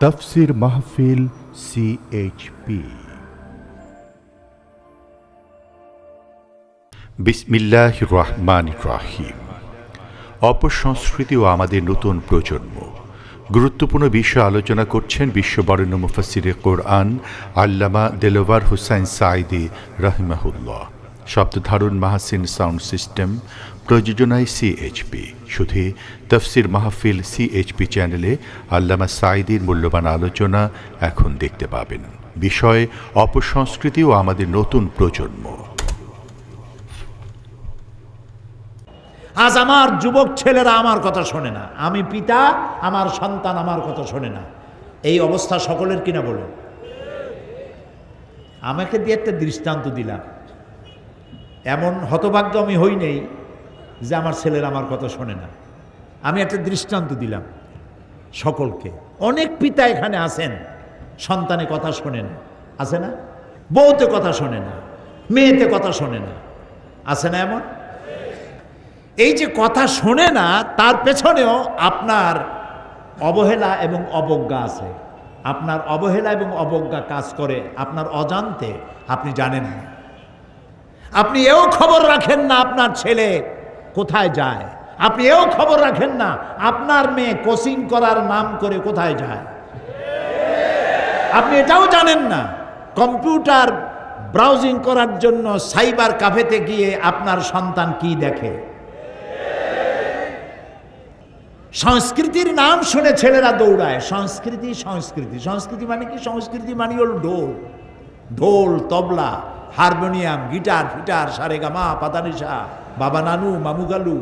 তফসির মাহফিল সিএইচপি বিসমিল্লাহ রহমান রাহিম। অপসংস্কৃতি ও আমাদের নতুন প্রজন্ম। গুরুত্বপূর্ণ বিষয় আলোচনা করছেন বিশ্ববরেণ্য মুফাসিরে কোরআন আল্লামা দেলোয়ার হুসাইন সাইদি রাহিমাহুল্লাহ। শব্দধারণ মাহাসিন সাউন্ড সিস্টেম প্রযোজনায় সিএইচপি শুধু তফসির মাহফিল সিএইচপি চ্যানেলে আল্লামা সাইদির মূল্যবান আলোচনা এখন দেখতে পাবেন। বিষয় অপসংস্কৃতি ও আমাদের নতুন প্রজন্ম। আজ আমার যুবক ছেলেরা আমার কথা শোনে না। আমি পিতা, আমার সন্তান আমার কথা শোনে না। এই অবস্থা সকলের কিনা বলুন? আমাকে দিয়ে একটা দৃষ্টান্ত দিলাম। এমন হতভাগ্য আমি হই নেই যে আমার ছেলেরা আমার কথা শোনে না। আমি একটা দৃষ্টান্ত দিলাম সকলকে। অনেক পিতা এখানে আছেন, সন্তানে কথা শোনে না আছে না? বউতে কথা শোনে না, মেয়েতে কথা শোনে না। আছে না এমন? এই যে কথা শোনে না, তার পেছনেও আপনার অবহেলা এবং অবজ্ঞা আছে। আপনার অবহেলা এবং অবজ্ঞা কাজ করে আপনার অজান্তে, আপনি জানেন না। আপনি এও খবর রাখেন না আপনার ছেলে। কোথায় যায়? আপনি এও খবর রাখেন না। আপনার মেয়ে কোচিং করার নাম করে কোথায় যায়? আপনি এটাও জানেন না। কম্পিউটার ব্রাউজিং করার জন্য সাইবার কাফেতে গিয়ে আপনার সন্তান কি দেখে? সংস্কৃতির নাম শুনে ছেলেরা দৌড়ায়। সংস্কৃতি সংস্কৃতি। সংস্কৃতি মানে কি? সংস্কৃতি মানে হল ঢোল। ঢোল, তবলা, হারমোনিয়াম, গিটার, ফিটার, সারেগামা পাতানিসা বাবা নানু, মামু গালু।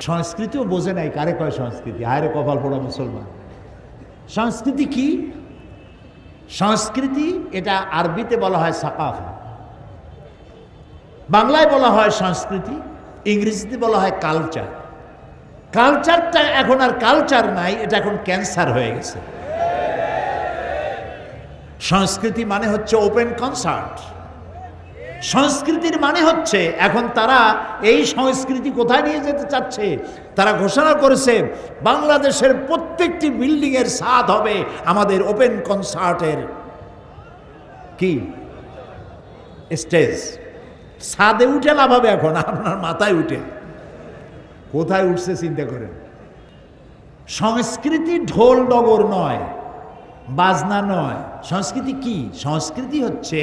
সংস্কৃতিও বোঝে নাই কারে কয় সংস্কৃতি। হায়রে কপাল পড়া মুসলমান। সংস্কৃতি কি? সংস্কৃতি এটা আরবিতে বলা হয় সাকাফা। বাংলায় বলা হয় সংস্কৃতি, ইংরেজিতে বলা হয় কালচার। কালচারটা এখন আর কালচার নাই, এটা এখন ক্যান্সার হয়ে গেছে। সংস্কৃতি মানে হচ্ছে ওপেন কনসার্ট। সংস্কৃতির মানে হচ্ছে, এখন তারা এই সংস্কৃতি কোথায় নিয়ে যেতে চাচ্ছে? তারা ঘোষণা করেছে, বাংলাদেশের প্রত্যেকটি বিল্ডিং এর স্বাদ হবে আমাদের ওপেন কনসার্টের। কি? স্টেজ। ছাদে উঠে লাভ হবে এখন, আপনার মাথায় উঠে। কোথায় উঠছে চিন্তা করেন। সংস্কৃতি ঢোল ডগর নয়, বাজনা নয়। সংস্কৃতি কি? সংস্কৃতি হচ্ছে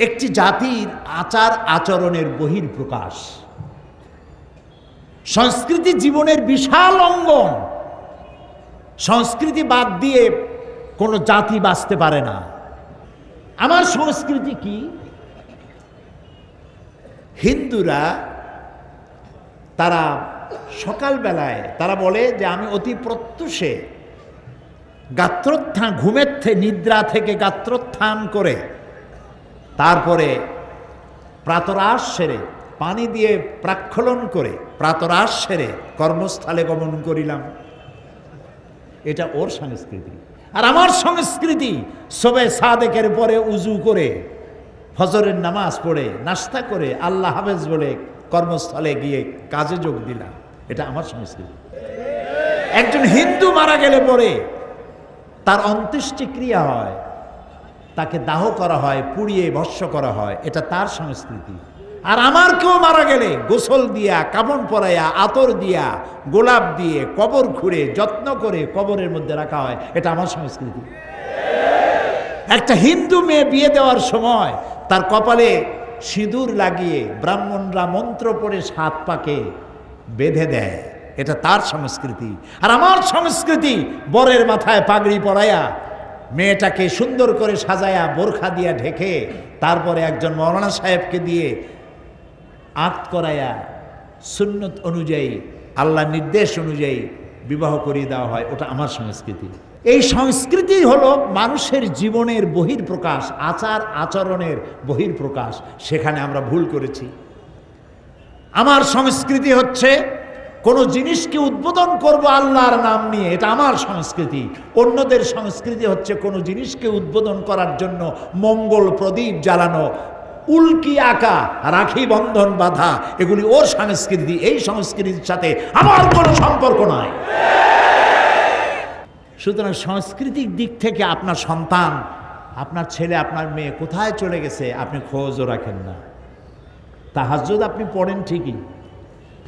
একটি জাতির আচার আচরণের বহির প্রকাশ সংস্কৃতি জীবনের বিশাল অঙ্গন। সংস্কৃতি বাদ দিয়ে কোনো জাতি বাঁচতে পারে না। আমার সংস্কৃতি কি? হিন্দুরা তারা সকালবেলায়, তারা বলে যে আমি অতি প্রত্যুষে গাত্রোত্থান, ঘুমের থেকে, নিদ্রা থেকে গাত্রোত্থান করে তারপরে প্রাতরাশ সেরে পানি দিয়ে প্রাক্ষলন করে প্রাতরাস সেরে কর্মস্থলে গমন করিলাম। এটা ওর সংস্কৃতি। আর আমার সংস্কৃতি সবে সাদেকের পরে উজু করে, ফজরের নামাজ পড়ে, নাস্তা করে, আল্লাহ হাফেজ বলে কর্মস্থলে গিয়ে কাজে যোগ দিলাম। এটা আমার সংস্কৃতি। একজন হিন্দু মারা গেলে পরে তার অন্ত্যেষ্টিক্রিয়া হয়। তাকে দাহ করা হয়, পুড়িয়ে ভস্য করা হয়। এটা তার সংস্কৃতি। আর আমার কেউ মারা গেলে গোসল দিয়া, কাপড় পরাইয়া, আতর দিয়া, গোলাপ দিয়ে, কবর খুঁড়ে, যত্ন করে কবরের মধ্যে রাখা হয়, এটা আমার সংস্কৃতি। একটা হিন্দু মেয়ে বিয়ে দেওয়ার সময় তার কপালে সিঁদুর লাগিয়ে ব্রাহ্মণরা মন্ত্র পড়ে সাত পাকে বেঁধে দেয়। এটা তার সংস্কৃতি। আর আমার সংস্কৃতি, বরের মাথায় পাগড়ি পরাইয়া মেয়েটাকে সুন্দর করে সাজায়া বোরখা দিয়া ঢেকে তারপরে একজন মৌলানা সাহেবকে দিয়ে আঁত করাইয়া সুন্নত অনুযায়ী, আল্লাহ নির্দেশ অনুযায়ী বিবাহ করিয়ে দেওয়া হয়। ওটা আমার সংস্কৃতি। এই সংস্কৃতি হলো মানুষের জীবনের বহির প্রকাশ আচার আচরণের বহির প্রকাশ সেখানে আমরা ভুল করেছি। আমার সংস্কৃতি হচ্ছে কোনো জিনিসকে উদ্বোধন করব আল্লাহর নাম নিয়ে, এটা আমার সংস্কৃতি। অন্যদের সংস্কৃতি হচ্ছে কোনো জিনিসকে উদ্বোধন করার জন্য মঙ্গল প্রদীপ জ্বালানো, উল্কি আঁকা, রাখি বন্ধন বাধা, এগুলি ওর সংস্কৃতি, এই সংস্কৃতির সাথে আমার কোনো সম্পর্ক নয় সুতরাং সাংস্কৃতিক দিক থেকে আপনার সন্তান, আপনার ছেলে, আপনার মেয়ে কোথায় চলে গেছে, আপনি খোঁজও রাখেন না। তাহাজ্জুদ আপনি পড়েন ঠিকই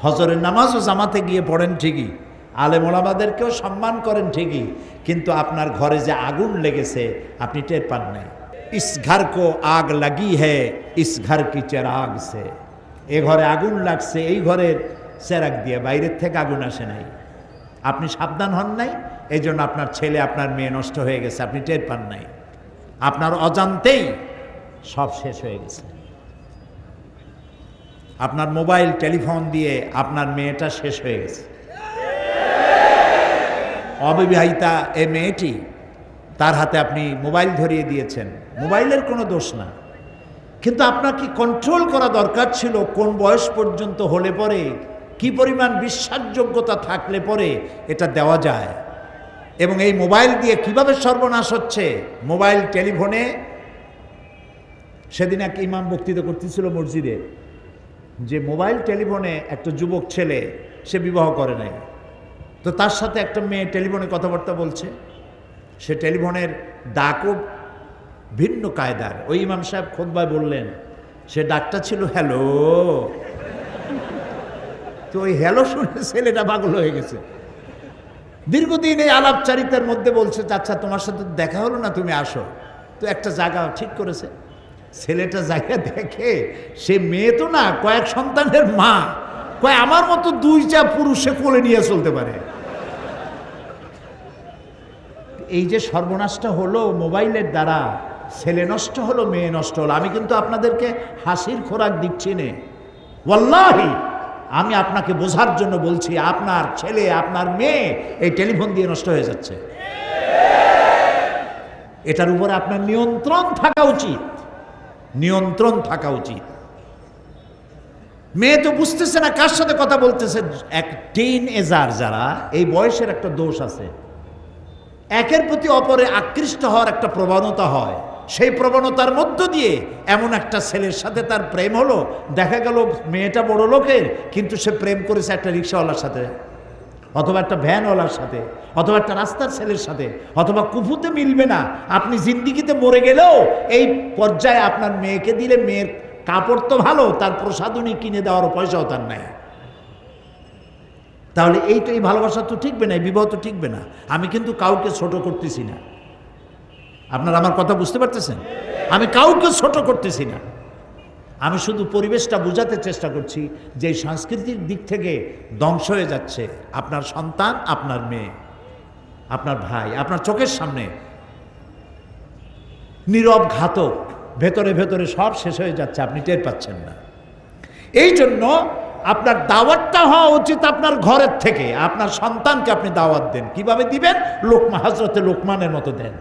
ফজরের নামাজও জামাতে গিয়ে পড়েন ঠিকই। আলেম ওলামাদেরকেও সম্মান করেন ঠিকই। কিন্তু আপনার ঘরে যে আগুন লেগেছে, আপনি টের পান নাই। ইস ঘর কো আগ লাগি হে ইস ঘর কি চেরাগ সে। এ ঘরে আগুন লাগছে, এই ঘরের চেরাগ দিয়ে বাইরের থেকে আগুন আসে নাই। আপনি সাবধান হন নাই এই জন্য আপনার ছেলে, আপনার মেয়ে নষ্ট হয়ে গেছে, আপনি টের পান নাই। আপনার অজান্তেই সব শেষ হয়ে গেছে। আপনার মোবাইল, টেলিফোন দিয়ে আপনার মেয়েটা শেষ হয়ে গেছে। অবিবাহিতা এ মেয়েটি, তার হাতে আপনি মোবাইল ধরিয়ে দিয়েছেন। মোবাইলের কোনো দোষ না। কিন্তু আপনার কি কন্ট্রোল করা দরকার ছিল? কোন বয়স পর্যন্ত হলে পরে? কি পরিমাণ বিশ্বাসযোগ্যতা থাকলে পরে এটা দেওয়া যায়? এবং এই মোবাইল দিয়ে কীভাবে সর্বনাশ হচ্ছে? মোবাইল, টেলিফোনে? সেদিন এক ইমাম বক্তৃতা করতেছিল মসজিদে। যে মোবাইল টেলিফোনে একটা যুবক ছেলে, সে বিবাহ করে নাই। তো তার সাথে একটা মেয়ে টেলিফোনে কথাবার্তা বলছে। সে টেলিফোনের ডাকও ভিন্ন কায়দার। ওই ইমাম সাহেব খোদবায় বললেন, সে ডাকটা ছিল, হ্যালো। তো ওই হ্যালো শুনে ছেলেটা পাগল হয়ে গেছে। দীর্ঘদিন এই আলাপচারিতার মধ্যে বলছে আচ্ছা তোমার সাথে দেখা হলো না, তুমি আসো। তো একটা জায়গা ঠিক করেছে। ছেলেটা জায়গা দেখে, সে মেয়ে তো না, কয়েক সন্তানের মা। কয়, আমার মতো দুই চা পুরুষে কোলে নিয়ে চলতে পারে। এই যে সর্বনাশটা হলো মোবাইলের দ্বারা, ছেলে নষ্ট হলো, মেয়ে নষ্ট হলো। আমি কিন্তু আপনাদেরকে হাসির খোরাক দিচ্ছি নে। ওয়াল্লাহি, আমি আপনাকে বোঝার জন্য বলছি, আপনার ছেলে, আপনার মেয়ে এই টেলিফোন দিয়ে নষ্ট হয়ে যাচ্ছে। এটার উপরে আপনার নিয়ন্ত্রণ থাকা উচিত। নিয়ন্ত্রণ থাকা উচিত। মেয়ে তো বুঝতেছে না কার সাথে কথা বলতেছে। এক টিন এজার যারা, এই বয়সের একটা দোষ আছে। একের প্রতি অপরে আকৃষ্ট হওয়ার একটা প্রবণতা হয়। সেই প্রবণতার মধ্য দিয়ে এমন একটা ছেলের সাথে তার প্রেম হলো। দেখা গেল মেয়েটা বড় লোকের, কিন্তু সে প্রেম করেছে একটা রিক্সাওয়ালার সাথে। অথবা একটা ভ্যানওয়ালার সাথে, অথবা একটা রাস্তার ছেলের সাথে, অথবা কুফুতে মিলবে না। আপনি জিন্দিগিতে মরে গেলেও এই পর্যায়ে আপনার মেয়েকে দিলে মেয়ের কাপড় তো ভালো, তার প্রসাদনী কিনে দেওয়ার পয়সাও তার নাই। তাহলে এই তো এই ভালোবাসা তো ঠিকবে না, এই বিবাহ তো ঠিকবে না। আমি কিন্তু কাউকে ছোট করতেছি না। আপনারা আমার কথা বুঝতে পারতেছেন? আমি কাউকে ছোট করতেছি না। আমি শুধু পরিবেশটা বোঝাতে চেষ্টা করছি যে সাংস্কৃতিক দিক থেকে ধ্বংস হয়ে যাচ্ছে আপনার সন্তান, আপনার মেয়ে, আপনার ভাই, আপনার চোখের সামনে। নীরব ঘাতক, ভেতরে ভেতরে সব শেষ হয়ে যাচ্ছে, আপনি টের পাচ্ছেন না। এই জন্য আপনার দাওয়াতটা হওয়া উচিত আপনার ঘরের থেকে। আপনার সন্তানকে আপনি দাওয়াত দেন। কীভাবে দিবেন? লোকমা হজরতে লোকমানের মতো দেন।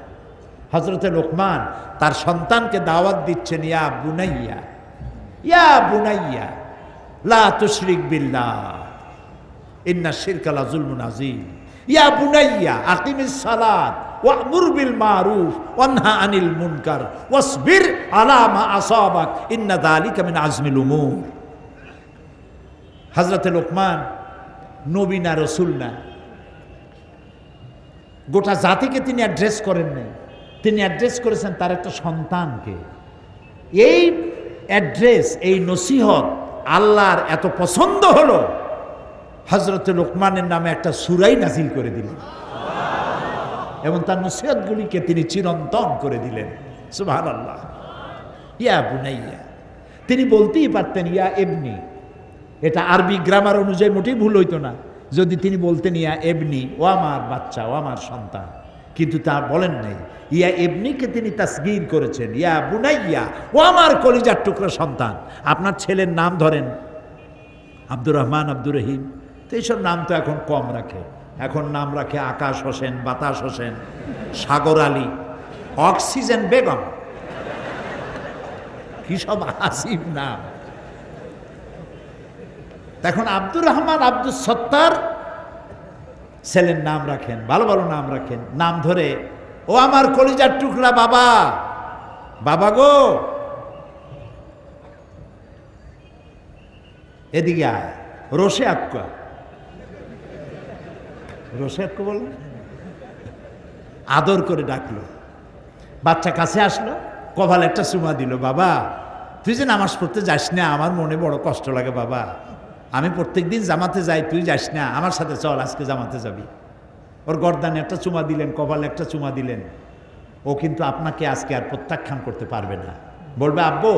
হজরতে লোকমান তার সন্তানকে দাওয়াত দিচ্ছেন, ইয়া বুনাইয়া। ইয়া বুনাইয়া, লা তুশরিক বিল্লাহ, ইন্না শিরকালা জুলমুন আজিম ইয়া বুনাইয়া, আকিমিস সালাত, ওয়ামুর বিল মারুফ, ওয়ানহা আনিল মুনকার, ওয়াসবির আলা মা আসাবাক, ইন্না যালিকা মিন আজমিল উমুর। হজরতে লোকমান, নবী না রসুল না। গোটা জাতিকে তিনি অ্যাড্রেস করেন নাই তিনি অ্যাড্রেস করেছেন তার একটা সন্তানকে। এই অ্যাড্রেস, এই নসিহত আল্লাহর এত পছন্দ হলো হজরতে লোকমানের নামে একটা সুরাই নাজিল করে দিলেন। এবং তার নসিহতগুলিকে তিনি চিরন্তন করে দিলেন। সুবাহ আল্লাহ ইয়া বুনাইয়া। তিনি বলতেই পারতেন, ইয়া এমনি এটা আরবি গ্রামার অনুযায়ী মোটেই ভুল হইতো না। যদি তিনি বলতেন, ইয়া এবনি ও আমার বাচ্চা, ও আমার সন্তান। কিন্তু তা বলেন নাই। ইয়া এমনিকে তিনি তাসগির করেছেন। ইয়া বুনাইয়া, ও আমার কলিজার টুকরো সন্তান। আপনার ছেলের নাম ধরেন। আব্দুর রহমান, আব্দুর রহিম। তো এইসব নাম তো এখন কম রাখে। এখন নাম রাখে আকাশ হোসেন, বাতাস হোসেন, সাগর আলী, অক্সিজেন বেগম। কি সব আসিফ নাম। এখন আব্দুর রহমান আব্দুল সত্তার ছেলের নাম রাখেন, ভালো ভালো নাম রাখেন, নাম ধরে, ও আমার কলিজার টুকরা বাবা। বাবা গো। এদিকে আয় রসে আক্কা রসে আক্কা বললেন আদর করে ডাকলো। বাচ্চা কাছে আসলো, কপালে একটা চুমা দিল, বাবা, তুই যে নামাজ পড়তে যাস না, আমার মনে বড় কষ্ট লাগে, বাবা। আমি প্রত্যেক দিন জামাতে যাই, তুই যাস না, আমার সাথে চল, আজকে জামাতে যাবি। ওর গর্দানে একটা চুমা দিলেন, কপালে একটা চুমা দিলেন। ও কিন্তু আপনাকে আজকে আর প্রত্যাখ্যান করতে পারবে না। বলবে, আব্বু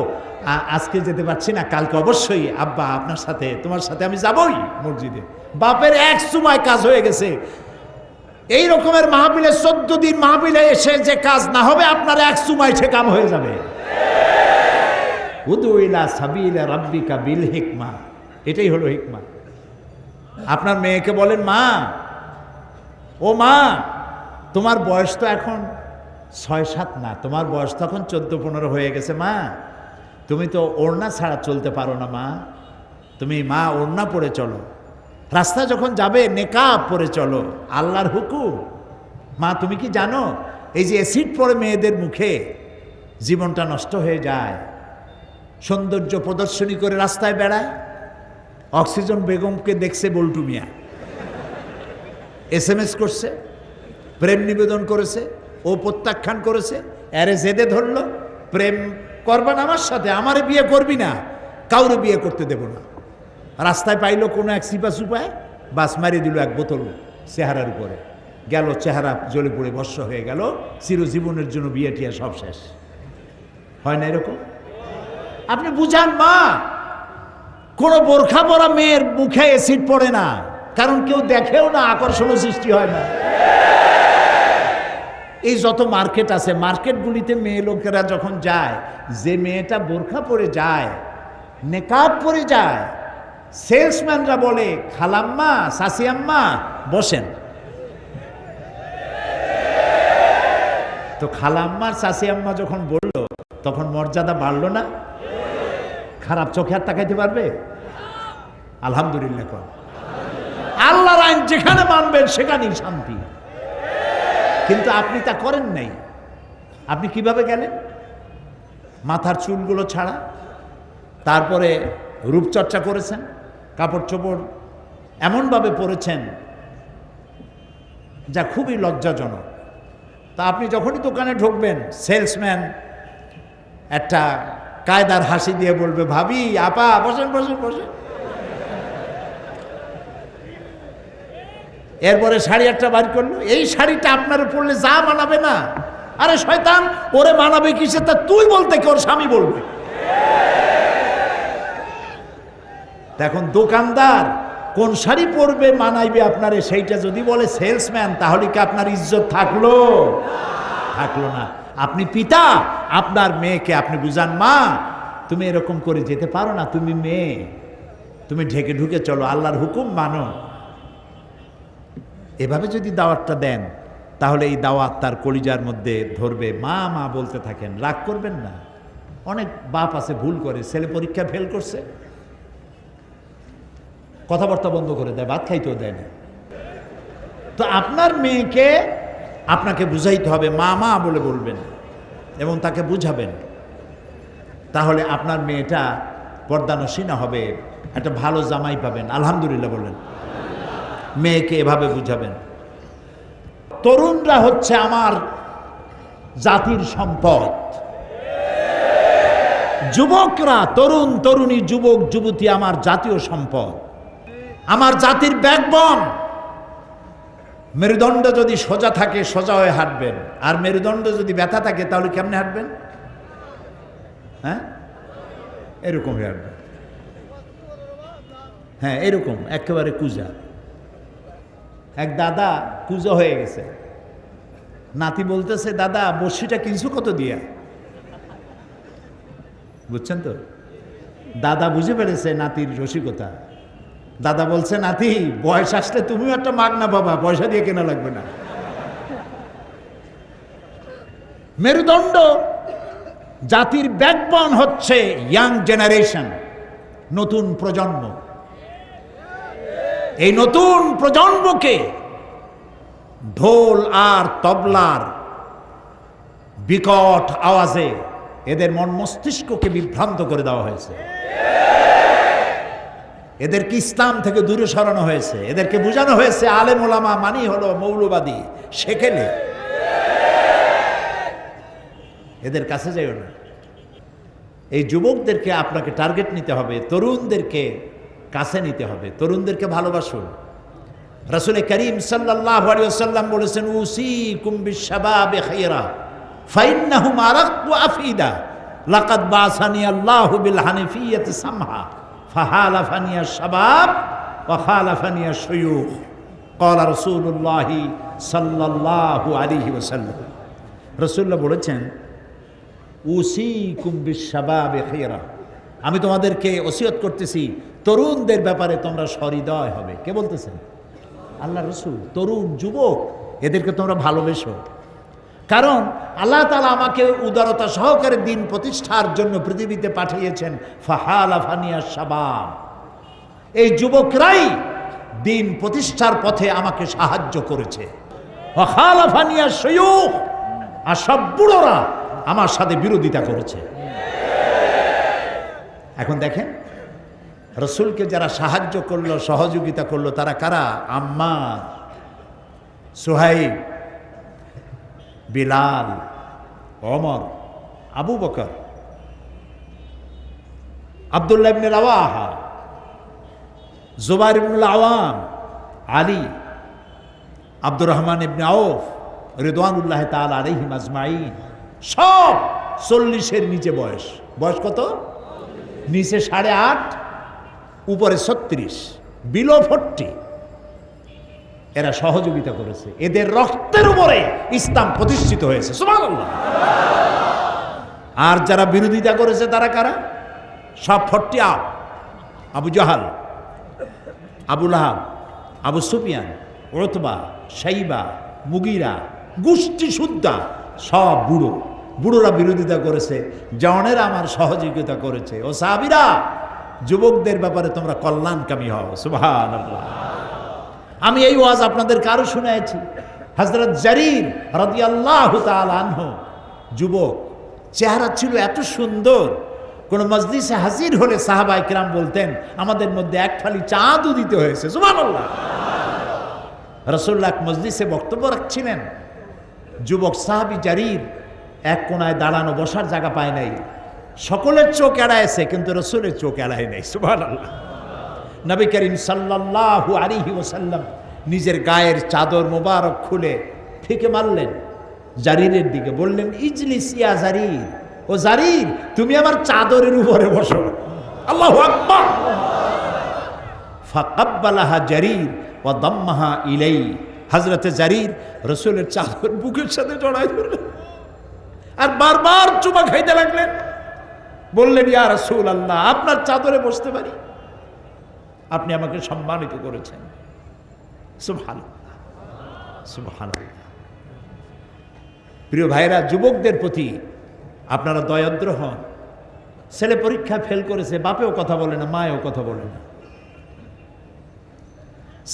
আজকে যেতে পারছি না, কালকে অবশ্যই, আব্বা, আপনার সাথে, তোমার সাথে আমি যাবই মসজিদে। বাপের এক চুমায় কাজ হয়ে গেছে। এই রকমের মাহবিলে চোদ্দ দিন মাহবিলে এসে যে কাজ না হবে, আপনার এক চুমায় সে কাম হয়ে যাবে। উদুইলা সাবিলা রাব্বিকা বিল হিকমা। এটাই হলো হিকমা। আপনার মেয়েকে বলেন, মা, ও মা, তোমার বয়স তো এখন ছয় সাত না, তোমার বয়স তখন চোদ্দ পনেরো হয়ে গেছে, মা। তুমি তো ওড়না ছাড়া চলতে পারো না, মা। তুমি মা, ওড়না পরে চলো। রাস্তা যখন যাবে, নেকাব পরে চলো। আল্লাহর হুকুম। মা, তুমি কি জানো, এই যে অ্যাসিড পড়ে মেয়েদের মুখে, জীবনটা নষ্ট হয়ে যায়। সৌন্দর্য প্রদর্শনী করে রাস্তায় বেড়ায়। অক্সিজেন বেগমকে দেখছে Boltu Mia. S M S করছে, প্রেম নিবেদন করেছে, ও প্রত্যাখ্যান করেছে, আরে জেদে ধরলো, প্রেম করবেন আমার সাথে, আমারে বিয়ে করবি না, কাউরে বিয়ে করতে দেব না। রাস্তায় পাইল কোনো এক সিপা সুপায় বাস মারিয়ে দিল এক বোতল চেহারার উপরে। গেল চেহারা জ্বলে পড়ে, বর্ষ হয়ে গেল, চিরজীবনের জন্য বিয়ে টিয়া সব শেষ। হয় না এরকম? আপনি বুঝান মা! কোনো বোরখা পরা মেয়ের মুখে অ্যাসিড পড়ে না। কারণ কেউ দেখেও না, আকর্ষণও সৃষ্টি হয় না। এই যত মার্কেট আছে, মার্কেটগুলিতে মেয়ে লোকেরা যখন যায়, যে মেয়েটা বোরখা পরে যায়, নেকাব পরে যায়, সেলসম্যানরা বলে, খালাম্মা, সাসিয়াম্মা, বসেন। তো খালাম্মার, সাসিয়াম্মা যখন বলল, তখন মর্যাদা বাড়লো না? খারাপ চোখে আর তাকাইতে পারবে? আলহামদুলিল্লাহ কর আল্লাহর আইন যেখানে মানবেন, সেখানেই শান্তি। কিন্তু আপনি তা করেন নাই। আপনি কীভাবে গেলেন? মাথার চুলগুলো ছাড়া। তারপরে রূপচর্চা করেছেন কাপড় চোপড় এমনভাবে পরেছেন, যা খুবই লজ্জাজনক। তা আপনি যখনই দোকানে ঢুকবেন, সেলসম্যান একটা কায়দার হাসি দিয়ে বলবে, ভাবি, আপা, বসেন বসেন বসেন। এরপরে শাড়ি একটা বার করল, এই শাড়িটা আপনার পরলে যা মানাবে না? আরে শয়তান, ওরে মানাবে কিসে? তা তুই বলতে কি? ওর স্বামী বলবে। এখন দোকানদার কোন শাড়ি পরবে, মানাইবে আপনারে, সেইটা যদি বলে সেলসম্যান, তাহলে কি আপনার ইজ্জত থাকল? থাকল না। আপনি পিতা, আপনার মেয়েকে আপনি বুঝান, মা, তুমি এরকম করে যেতে পারো না, তুমি মেয়ে। তুমি ঢেকে ঢুকে চলো, আল্লাহর হুকুম মানো। এভাবে যদি দাওয়াতটা দেন, তাহলে এই দাওয়াত তার কলিজার মধ্যে ধরবে। মা মা বলতে থাকেন, রাগ করবেন না। অনেক বাপ আছে, ভুল করে, ছেলে পরীক্ষা ফেল করছে। কথাবার্তা বন্ধ করে দেয়, ভাত খাইতেও দেয় না। তো আপনার মেয়েকে আপনাকে বুঝাইতে হবে, মা মা বলে বলবেন এবং তাকে বুঝাবেন। তাহলে আপনার মেয়েটা পর্দানসীনা হবে, একটা ভালো জামাই পাবেন। আলহামদুলিল্লাহ বলেন মেয়েকে এভাবে বুঝাবেন। তরুণরা হচ্ছে আমার জাতির সম্পদ। যুবকরা, তরুণ, তরুণী, যুবক, যুবতী আমার জাতীয় সম্পদ। আমার জাতির ব্যাকবন। মেরুদণ্ড যদি সোজা থাকে, সোজা হয়ে হাঁটবেন। আর মেরুদণ্ড যদি ব্যথা থাকে, তাহলে কেমনে হাঁটবেন? হ্যাঁ? এরকম হাঁটবেন। হ্যাঁ এরকম, একেবারে কুজা। এক দাদা কুজো হয়ে গেছে। নাতি বলতেছে, দাদা বর্ষিটা কিনছো কত দিয়া? বুঝছেন তো? দাদা বুঝে পেরেছে নাতির রসিকতা। দাদা বলছে, নাতি, বয়স আসলে তুমিও একটা মাগনা বাবা, পয়সা দিয়ে কেনা লাগবে না। মেরুদণ্ড জাতির ব্যাকবন হচ্ছে ইয়াং জেনারেশন নতুন প্রজন্ম। এই নতুন প্রজন্মকে ঢোল আর তবলার বিকট আওয়াজে এদের মন মস্তিষ্ককে বিভ্রান্ত করে দেওয়া হয়েছে। এদেরকে ইসলাম থেকে দূরে সরানো হয়েছে। এদেরকে বোঝানো হয়েছে, আলেম ওলামা মানি হলো মৌলবাদী, সেকেলে। এদের কাছে যাইও না। এই যুবকদেরকে আপনাকে টার্গেট নিতে হবে, তরুণদেরকে কাছে নিতে হবে, তরুণদেরকে ভালোবাসুন। রসুল করিম আলাইহি বলেছেন উসি কুম্বি শাবাবে খায়রা, ফাইন্নাহুম আরাকু আফিদা, লাকাদ বাসানি আল্লাহু বিল হানিফিয়াতি সামহা। ফাহালাফানিয়া সাবাব ওয়াফালাফানিয়া সৈয়ুখ কলা রসুল্লাহি সাল্লাহু আলিহি ওসাল্লাম রসুল্লাহ বলেছেন উসি কুম্বিস সাবাবে খেয়ারা আমি তোমাদেরকে ওসিয়ত করতেছি, তরুণদের ব্যাপারে তোমরা সহৃদয় হবে। কে বলতেছেন? আল্লাহ রসুল, তরুণ, যুবক, এদেরকে তোমরা ভালোবেসো। কারণ আল্লাহ তালা আমাকে উদারতা সহকারে দিন প্রতিষ্ঠার জন্য পৃথিবীতে পাঠিয়েছেন, ফাহাল আফানিয়া সাবাব এই যুবকরাই দিন প্রতিষ্ঠার পথে আমাকে সাহায্য করেছে। আর সব বুড়োরা আমার সাথে বিরোধিতা করেছে। এখন দেখেন, রসুলকে যারা সাহায্য করল, সহযোগিতা করল, তারা কারা? আম্মার, সোহাইব। বিলাল অমর আবু বকর, আবদুল্লাহ ইবনে রাওয়াহা, জুবাইর ইবনুল আওয়াম, আলী, আব্দুর রহমান ইবনে আউফ রেদওয়ানুল্লাহ তাল আলাইহিম আজমাইন সব চল্লিশের নিচে বয়স। বয়স কত? নিচে সাড়ে আট, উপরে ছত্রিশ বিলো ফোরটি এরা সহযোগিতা করেছে। এদের রক্তের উপরে ইসলাম প্রতিষ্ঠিত হয়েছে। আর যারা বিরোধিতা করেছে তারা কারা? সব forty up. Abu Jahal, Abu Lahab, Abu Sufyan Utba Shaiba Mughira গোষ্ঠী শুদ্ধা, সব বুড়ো। বুড়োরা বিরোধিতা করেছে। জনের আমার সহযোগিতা করেছে। ও সাবিরা যুবকদের ব্যাপারে তোমরা কল্যাণকামী হও। সুবহান আমি এই ওয়াজ আপনাদের কারও শুনেছি হজরত জারির রাদি আল্লাহ আনহ, যুবক, চেহারা ছিল এত সুন্দর, কোন মজলিসে হাজির হলে সাহাবা ইকরাম বলতেন, আমাদের মধ্যে এক ফালি চাঁদও দিতে হয়েছে। সুবহানাল্লাহ। রসুল্লাহ মজলিসে বক্তব্য রাখছিলেন। যুবক সাহাবি জারির এক কোনায় দাঁড়ানো, বসার জায়গা পায় নাই। সকলের চোখ এড়াইছে, কিন্তু রসুলের চোখ এড়ায় নাই। সুবহানাল্লাহ। নবী করিম সাল্লাল্লাহু আলাইহি ওসাল্লাম নিজের গায়ের চাদর মোবারক খুলে ফিকে মারলেন। জারিরের দিকে বললেন, ইজলিস ইয়া জারির। ও জারির, তুমি আমার চাদরের উপরে বসো। আল্লাহ ফাকাব্বালাহা জারির ও দম্মাহা ইলাই। হজরতে জারির রসুলের চাদর বুকের সাথে জড়াই ধরলেন। আর বারবার চুমা খাইতে লাগলেন। বললেন, ইয়া রসুল আল্লাহ আপনার চাদরে বসতে পারি। আপনি আমাকে সম্মানিত করেছেন। প্রিয় ভাইরা যুবকদের প্রতি আপনারা দয়াদ্র হন। ছেলে পরীক্ষা ফেল করেছে, বাপেও কথা বলে না, মায়েও কথা বলে না।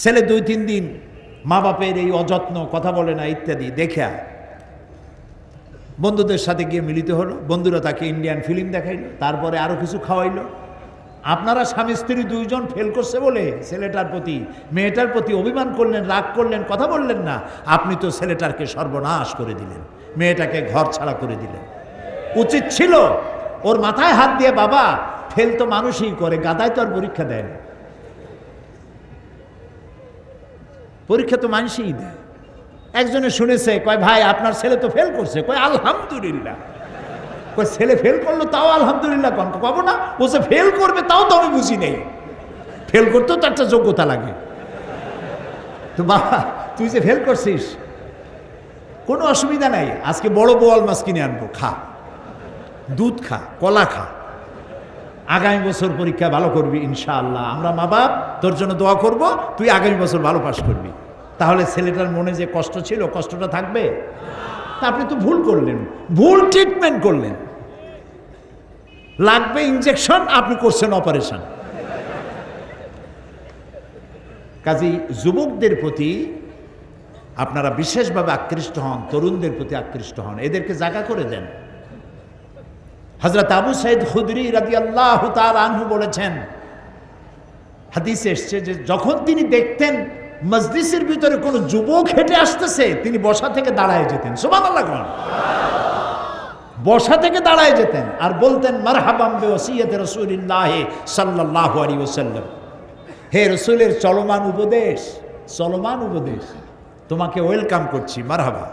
ছেলে দুই তিন দিন মা বাপের এই অযত্ন, কথা বলে না, ইত্যাদি, দেখে বন্ধুদের সাথে গিয়ে মিলিত হলো, বন্ধুরা তাকে ইন্ডিয়ান ফিল্ম দেখাইলো, তারপরে আরও কিছু খাওয়াইলো। আপনারা স্বামী স্ত্রী দুইজন ফেল করছে বলে ছেলেটার প্রতি, মেয়েটার প্রতি অভিমান করলেন, রাগ করলেন, কথা বললেন না, আপনি তো ছেলেটাকে সর্বনাশ করে দিলেন, মেয়েটাকে ঘর ছাড়া করে দিলেন। উচিত ছিল, ওর মাথায় হাত দিয়ে, বাবা ফেল তো মানুষই করে, গাদায় তো আর পরীক্ষা দেয় না। পরীক্ষা তো মানুষই দেয়। একজনে শুনেছে, কয়, ভাই, আপনার ছেলে তো ফেল করছে। কয়, আলহামদুলিল্লাহ। ছেলে ফেল করল, তাও আলহামদুলিল্লাহ কন পাবো না, ও যে ফেল করবে, তাও তো আমি বুঝি নেই। ফেল করতেও তো একটা যোগ্যতা লাগে। তো বাবা, তুই যে ফেল করছিস, কোনো অসুবিধা নাই। আজকে বড় বোয়াল মাছ কিনে আনব, খা। দুধ খা, কলা খা। আগামী বছর পরীক্ষা ভালো করবি, ইনশাআল্লাহ। আমরা মা বাপ, তোর জন্য দোয়া করব, তুই আগামী বছর ভালো পাশ করবি। তাহলে ছেলেটার মনে যে কষ্ট ছিল, কষ্টটা থাকবে? তা আপনি তো ভুল করলেন। ভুল ট্রিটমেন্ট করলেন। লাগবে ইঞ্জেকশন আপনি করছেন অপারেশন কাজী যুবকদের প্রতি আপনারা বিশেষভাবে আকৃষ্ট হন, তরুণদের প্রতি আকৃষ্ট হন, এদেরকে জায়গা করে দেন। হজরত আবু সাইদ খুদরি রাজি আল্লাহ আনহু বলেছেন, হাদিসে এসছে যে যখন তিনি দেখতেন মসজিদের ভিতরে কোনো যুবক হেঁটে আসতেছে, তিনি বসা থেকে দাঁড়ায় যেতেন। সোমান আল্লাহ বসা থেকে দাঁড়ায় যেতেন আর বলতেন, মারহাবাম বে ওসিয়তে রসুলিল্লাহ সাল্লাল্লাহু আলাইহি ওয়াসাল্লাম। হে রসুলের চলমান উপদেশ চলমান উপদেশ, তোমাকে ওয়েলকাম করছি, মারহাবা,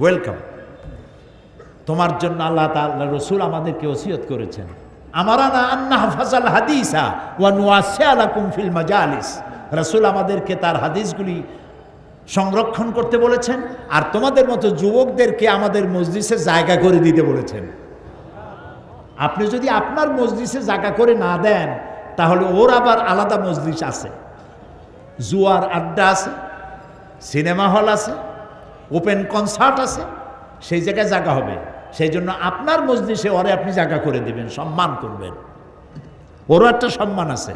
ওয়েলকাম। তোমার জন্য আল্লাহ তাআলা, রসুল আমাদেরকে ওসিয়ত করেছেন। আমারানা আন্না হাফাজাল হাদিসা ওয়া নুয়াসিয়া লাকুম ফিল মাজালিস। রসুল আমাদেরকে তার হাদিসগুলি সংরক্ষণ করতে বলেছেন, আর তোমাদের মতো যুবকদেরকে আমাদের মসজিদে জায়গা করে দিতে বলেছেন। আপনি যদি আপনার মসজিদে জায়গা করে না দেন, তাহলে ওর আবার আলাদা মসজিদ আছে। জুয়ার আড্ডা আছে, সিনেমা হল আছে, ওপেন কনসার্ট আছে, সেই জায়গায় জায়গা হবে। সেই জন্য আপনার মসজিদে ওরে আপনি জায়গা করে দিবেন, সম্মান করবেন। ওরও একটা সম্মান আছে।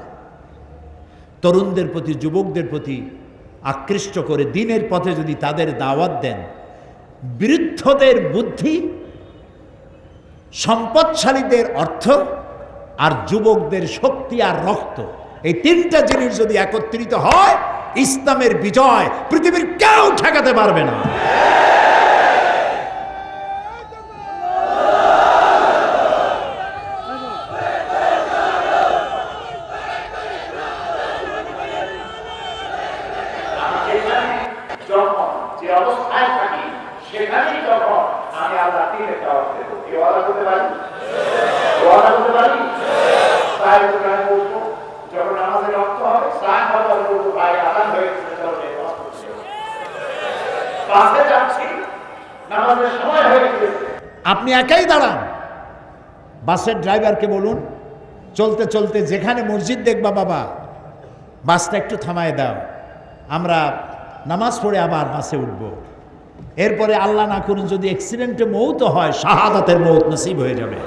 তরুণদের প্রতি, যুবকদের প্রতি আকৃষ্ট করে দিনের পথে যদি তাদের দাওয়াত দেন, বৃদ্ধদের বুদ্ধি, সম্পদশালীদের অর্থ, আর যুবকদের শক্তি আর রক্ত, এই তিনটা জিনিস যদি একত্রিত হয়, ইসলামের বিজয় পৃথিবীর কেউ ঠেকাতে পারবে না সেখানে যখন যে অবস্থায় থাকি সেখানেই যখন আমি আল্লাহ কি ওয়াদা করতে পারি। ওয়াদা করতে পারি? তাই বলব, যখন আমাদের রক্ত হবে, স্নান হয়ে গেছে যাচ্ছি, নামাজের সময় হয়ে গেছে। আপনি একাই দাঁড়ান। বাসের ড্রাইভারকে বলুন, চলতে চলতে যেখানে মসজিদ দেখবা বাবা, বাসটা একটু থামায় দাও। আমরা নামাজ পড়ে আবার বাসে উঠব। এরপরে আল্লাহ না করুন, যদি অ্যাক্সিডেন্টে মৌত হয়, শাহাদাতের মৌত নসিব হয়ে যাবে।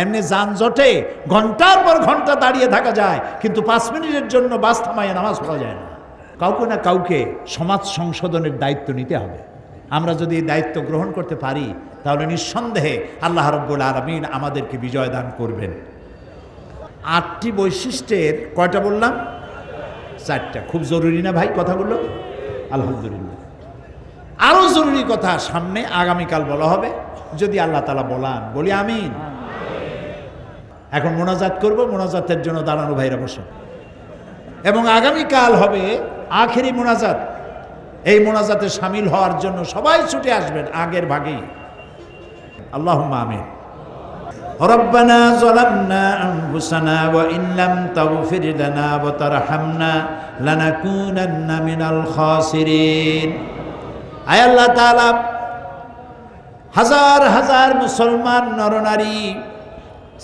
এমনি যানজটে ঘণ্টার পর ঘণ্টা দাঁড়িয়ে থাকা যায়, কিন্তু পাঁচ মিনিটের জন্য বাস থামায়, নামাজ পড়া যায় না। কাউকে না কাউকে সমাজ সংশোধনের দায়িত্ব নিতে হবে। আমরা যদি এই দায়িত্ব গ্রহণ করতে পারি, তাহলে নিঃসন্দেহে আল্লাহ রব্বুল আলমিন আমাদেরকে বিজয় দান করবেন। আটটি বৈশিষ্ট্যের, কয়টা বললাম? চারটা। খুব জরুরি না ভাই কথাগুলো? আলহামদুলিল্লাহ। আরও জরুরি কথা সামনে আগামীকাল বলা হবে। যদি আল্লাহ তালা বলান, বলি আমিন। এখন মোনাজাত করব, মোনাজাতের জন্য দাঁড়ানো ভাইরা বসে। এবং আগামীকাল হবে আখেরি মোনাজাত। এই মোনাজাতে সামিল হওয়ার জন্য সবাই ছুটে আসবেন আগের ভাগেই। আল্লাহ আমিন। ربنا ظلمنا أنفسنا وإن لم تغفر لنا وترحمنا لنكونن من الخاسرين আয় আল্লাহ তাআলা হাজার হাজার মুসলমান নরনারী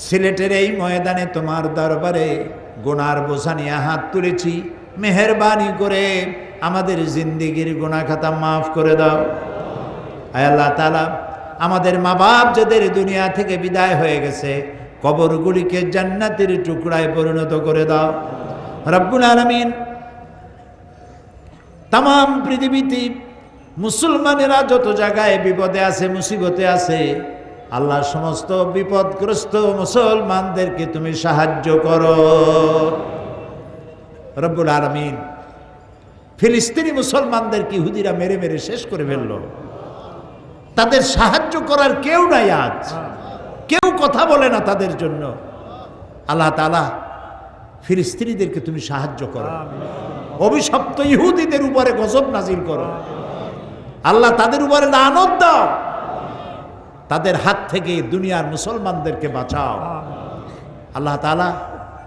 সিলেটের এই ময়দানে তোমার দরবারে গোনার বোঝা নিয়ে হাত তুলেছি মেহরবানি করে আমাদের জিন্দিগির গোনা খাতা মাফ করে দাও আয় আল্লাহ তালা আমাদের মা বাপ যাদের দুনিয়া থেকে বিদায় হয়ে গেছে, কবরগুলিকে জান্নাতের টুকরায় পরিণত করে দাও। রব্বুল আলমিন তাম পৃথিবীতে মুসলমানেরা যত জায়গায় বিপদে আছে, মুসিবতে আছে আল্লাহ সমস্ত বিপদগ্রস্ত মুসলমানদেরকে তুমি সাহায্য করো। রব্বুল আলমিন ফিলিস্তিনি মুসলমানদেরকে ইহুদিরা মেরে মেরে শেষ করে ফেলল। তাদের সাহায্য করার কেউ নাই আজ। কেউ কথা বলে না তাদের জন্য। আল্লাহ তালা ফিলিস্তিনিদেরকে তুমি সাহায্য করো। অভিশপ্ত ইহুদিদের উপরে গজব নাজিল করো। আল্লাহ তাদের উপরে লানত দাও। তাদের হাত থেকে দুনিয়ার মুসলমানদেরকে বাঁচাও। আল্লাহ তালা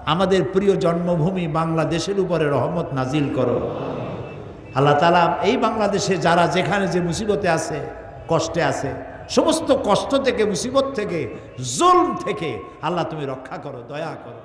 আমাদের প্রিয় জন্মভূমি বাংলাদেশের উপরে রহমত নাজিল করো। আল্লাহ তালা এই বাংলাদেশে যারা যেখানে যে মুসিবতে আছে কষ্টে আছে। সমস্ত কষ্ট থেকে, মুসিবত থেকে, জুলম থেকে আল্লাহ তুমি রক্ষা করো, দয়া করো।